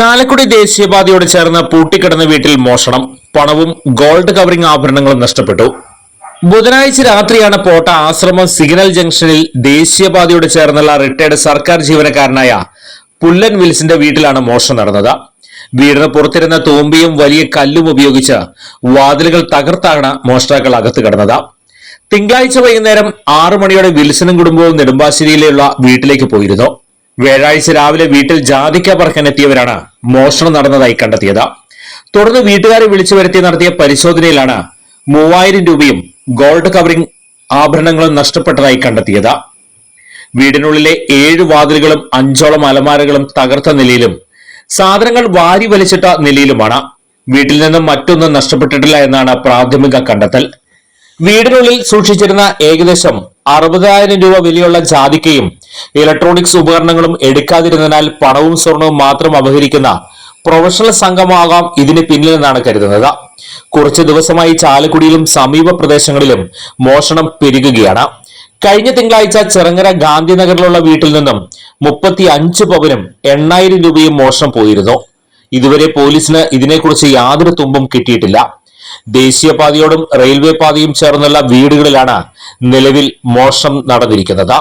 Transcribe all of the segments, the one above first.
ചാലക്കുടി ദേശീയപാതയോട് ചേർന്ന് പൂട്ടിക്കിടന്ന വീട്ടിൽ മോഷണം. പണവും ഗോൾഡ് കവറിംഗ് ആഭരണങ്ങളും നഷ്ടപ്പെട്ടു. ബുധനാഴ്ച രാത്രിയാണ് പോട്ട ആശ്രമം സിഗ്നൽ ജംഗ്ഷനിൽ ദേശീയപാതയോട് ചേർന്നുള്ള റിട്ടയർഡ് സർക്കാർ ജീവനക്കാരനായ പുല്ലൻ വിൽസിന്റെ വീട്ടിലാണ് മോഷണം നടന്നത്. വീടിന് പുറത്തിരുന്ന തോമ്പിയും വലിയ കല്ലും ഉപയോഗിച്ച് വാതിലുകൾ തകർത്താണ് മോഷ്ടാക്കൾ അകത്ത് കിടന്നത്. തിങ്കളാഴ്ച വൈകുന്നേരം ആറു മണിയോടെ വിൽസനും കുടുംബവും നെടുമ്പാശ്ശേരിയിലുള്ള വീട്ടിലേക്ക് പോയിരുന്നു. വ്യാഴാഴ്ച രാവിലെ വീട്ടിൽ ജാതിക്ക പറക്കാൻ എത്തിയവരാണ് മോഷണം നടന്നതായി കണ്ടെത്തിയത്. തുടർന്ന് വീട്ടുകാരെ വിളിച്ചു വരുത്തി നടത്തിയ പരിശോധനയിലാണ് മൂവായിരം രൂപയും ഗോൾഡ് കവറിംഗ് ആഭരണങ്ങളും നഷ്ടപ്പെട്ടതായി കണ്ടെത്തിയത്. വീടിനുള്ളിലെ ഏഴ് വാതിലുകളും അഞ്ചോളം അലമാരകളും തകർത്ത നിലയിലും സാധനങ്ങൾ വാരി വലിച്ചിട്ട നിലയിലുമാണ്. വീട്ടിൽ നിന്നും മറ്റൊന്നും നഷ്ടപ്പെട്ടിട്ടില്ല എന്നാണ് പ്രാഥമിക കണ്ടെത്തൽ. വീടിനുള്ളിൽ സൂക്ഷിച്ചിരുന്ന ഏകദേശം അറുപതായിരം രൂപ വിലയുള്ള ജാതിക്കയും ഇലക്ട്രോണിക്സ് ഉപകരണങ്ങളും എടുക്കാതിരുന്നതിനാൽ പണവും സ്വർണവും മാത്രം അപഹരിക്കുന്ന പ്രൊഫഷണൽ സംഘമാകാം ഇതിന് പിന്നിലെന്നാണ് കരുതുന്നത്. കുറച്ചു ദിവസമായി ചാലക്കുടിയിലും സമീപ പ്രദേശങ്ങളിലും മോഷണം പെരുകുകയാണ്. കഴിഞ്ഞ തിങ്കളാഴ്ച ചിറങ്ങര ഗാന്ധിനഗറിലുള്ള വീട്ടിൽ നിന്നും മുപ്പത്തി അഞ്ച് പവനും എണ്ണായിരം രൂപയും മോഷണം പോയിരുന്നു. ഇതുവരെ പോലീസിന് ഇതിനെക്കുറിച്ച് യാതൊരു തുമ്പും കിട്ടിയിട്ടില്ല. ദേശീയപാതയോടും റെയിൽവേ പാതയും ചേർന്നുള്ള വീടുകളിലാണ് നിലവിൽ മോഷണം നടന്നിരിക്കുന്നത്.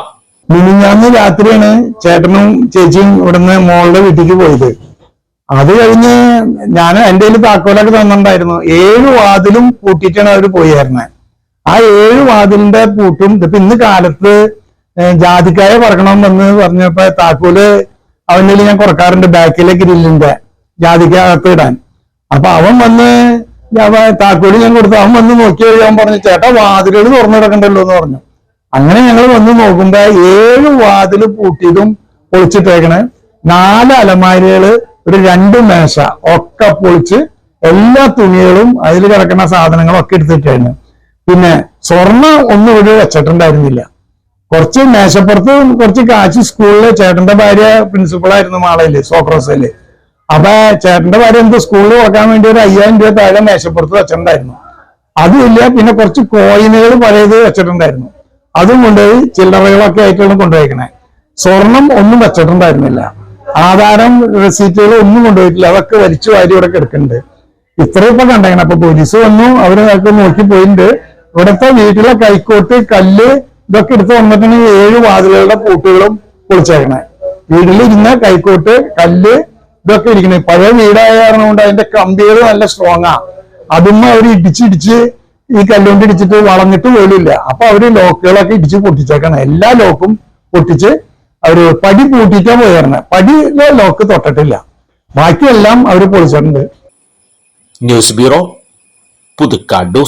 മിനിഞ്ഞാന്ന് രാത്രിയാണ് ചേട്ടനും ചേച്ചിയും ഇവിടുന്ന് മോളുടെ വീട്ടിലേക്ക് പോയത്. അത് കഴിഞ്ഞ് ഞാൻ എന്റെ കയ്യിൽ താക്കോലൊക്കെ തന്നിട്ടുണ്ടായിരുന്നു. ഏഴ് വാതിലും പൂട്ടിയിട്ടാണ് അവർ പോയിരുന്നത് ആ ഏഴ് വാതിലിന്റെ പൂട്ടും ഇപ്പൊ ഇന്ന് കാലത്ത് ജാതിക്കായ പറക്കണമെന്ന് പറഞ്ഞപ്പോ താക്കോൽ അവന്റെ ഞാൻ കുറക്കാറുണ്ട് ബാക്കിലെ ഗ്രില്ലിന്റെ ജാതിക്ക അകത്ത് ഇടാൻ. അപ്പൊ അവൻ വന്ന് ഞാൻ താക്കോൽ ഞാൻ കൊടുത്തു. അവൻ വന്ന് നോക്കിയത് ഞാൻ പറഞ്ഞു ചേട്ടാ വാതിലുകൾ തുറന്നു കിടക്കണ്ടല്ലോ എന്ന് പറഞ്ഞു. അങ്ങനെ ഞങ്ങൾ വന്ന് നോക്കുമ്പോ ഏഴ് വാതിൽ പൂട്ടിയതും പൊളിച്ചിട്ടേക്കണ്. നാല് അലമാരികൾ ഒരു രണ്ട് മേശ ഒക്കെ പൊളിച്ച് എല്ലാ തുണികളും അതിൽ കിടക്കുന്ന സാധനങ്ങളും ഒക്കെ എടുത്തിട്ടായിരുന്നു പിന്നെ സ്വർണ ഒന്നും ഇവിടെ വെച്ചിട്ടുണ്ടായിരുന്നില്ല. കുറച്ച് മേശപ്പുറത്ത് കുറച്ച് കാശ് സ്കൂളിലെ ചേട്ടന്റെ ഭാര്യ പ്രിൻസിപ്പളായിരുന്നു മാളയിൽ സോക്രോസയിൽ അപ്പൊ ചേട്ടന്റെ ഭാര്യ എന്ത് സ്കൂളിൽ തുറക്കാൻ വേണ്ടി ഒരു അയ്യായിരം രൂപ താഴെ മേശപ്പുറത്ത് വെച്ചിട്ടുണ്ടായിരുന്നു. അതുമില്ല പിന്നെ കുറച്ച് കോയിനുകൾ പഴയത് വെച്ചിട്ടുണ്ടായിരുന്നു. അതും കൊണ്ടുപോയി ചില്ലറകളൊക്കെ ആയിട്ടാണ് കൊണ്ടുപോയിക്കണേ. സ്വർണം ഒന്നും വെച്ചിട്ടുണ്ടായിരുന്നില്ല. ആധാരം റെസീറ്റുകൾ ഒന്നും കൊണ്ടുപോയിട്ടില്ല. അതൊക്കെ വലിച്ചു വാരി ഇവിടെ കിടക്കുന്നുണ്ട്. ഇത്രയും ഇപ്പൊ കണ്ടേക്കണം. അപ്പൊ പോലീസ് വന്നു അവർ അതൊക്കെ നോക്കി പോയിട്ടുണ്ട്. ഇവിടുത്തെ വീട്ടിലെ കൈക്കോട്ട് കല്ല് ഇതൊക്കെ എടുത്ത് വന്നിട്ടുണ്ടെങ്കിൽ ഏഴ് വാതിലുകളുടെ പൂട്ടുകളും പൊളിച്ചേക്കണേ. വീട്ടിലിരുന്ന കൈക്കോട്ട് കല്ല് ഇതൊക്കെ ഇരിക്കുന്നത് പഴയ വീടായ അതിന്റെ കമ്പികൾ നല്ല സ്ട്രോങ്ങാ അതുമ്മ അവർ ഇടിച്ചിടിച്ച് ഈ കല്ലുകൊണ്ട് ഇടിച്ചിട്ട് വളഞ്ഞിട്ട് പോലുമില്ല. അപ്പൊ അവർ ലോക്കുകളൊക്കെ ഇടിച്ച് പൊട്ടിച്ചേക്കണം. എല്ലാ ലോക്കും പൊട്ടിച്ച് അവർ പടി പൂട്ടിക്കാൻ പോയിരുന്നെ പടിയിലെ ലോക്ക് തൊട്ടിട്ടില്ല. ബാക്കിയെല്ലാം അവർ പൊളിച്ചിട്ടുണ്ട്. News bureau Puthukkad